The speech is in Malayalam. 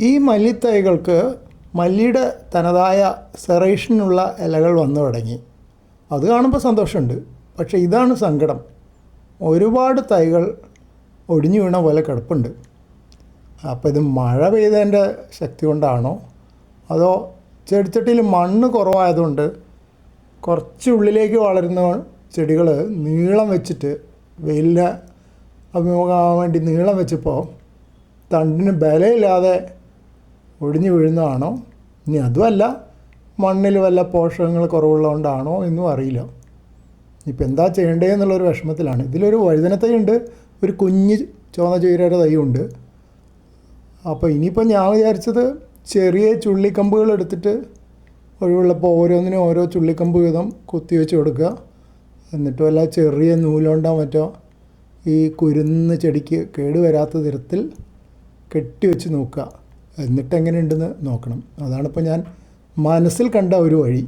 ഈ മല്ലിത്തൈകൾക്ക് മല്ലിയുടെ തനതായ സെറേഷനുള്ള ഇലകൾ വന്നു തുടങ്ങി. അത് കാണുമ്പോൾ സന്തോഷമുണ്ട്. പക്ഷേ ഇതാണ് സങ്കടം. ഒരുപാട് തൈകൾ ഒടിഞ്ഞു വീണ പോലെ കിടപ്പുണ്ട്. അപ്പോൾ ഇത് മഴ പെയ്തതിന്റെ ശക്തി കൊണ്ടാണോ? അതോ ചെടിച്ചട്ടിയിൽ മണ്ണ് കുറവായതുകൊണ്ട് കുറച്ച് ഉള്ളിലേക്ക് വളരുന്ന ചെടികൾ നീളം വെച്ചിട്ട് വെയിലിന് അഭിമുഖമാകാൻ വേണ്ടി നീളം വെച്ചപ്പോൾ തണ്ടിന് ബലമില്ലാതെ ഒടിഞ്ഞു വീഴുന്നതാണോ? ഇനി അതുമല്ല മണ്ണിൽ വല്ല പോഷകങ്ങൾ കുറവുള്ളതുകൊണ്ടാണോ എന്നും അറിയില്ല. ഇപ്പം എന്താ ചെയ്യേണ്ടതെന്നുള്ളൊരു വിഷമത്തിലാണ്. ഇതിലൊരു വഴുതന ഉണ്ട് ഒരു കുഞ്ഞ് ചുവന്ന ചീരയുടെ തൈ ഉണ്ട്. അപ്പോൾ ഇനിയിപ്പോൾ ഞാൻ വിചാരിച്ചത് ചെറിയ ചുള്ളിക്കമ്പുകൾ എടുത്തിട്ട് ഒഴിവുള്ളപ്പോൾ ഓരോന്നിനും ഓരോ ചുള്ളിക്കമ്പ് വീതം കുത്തി വെച്ച് കൊടുക്കുക. എന്നിട്ട് വല്ല ചെറിയ നൂലുകൊണ്ടോ മറ്റോ ഈ കുരുന്ന് ചെടിക്ക് കേടുവരാത്ത തരത്തിൽ കെട്ടി വെച്ച് നോക്കുക. എന്നിട്ട് എങ്ങനെയുണ്ടെന്ന് നോക്കണം. അതാണിപ്പോൾ ഞാൻ മനസ്സിൽ കണ്ട ഒരു വഴി.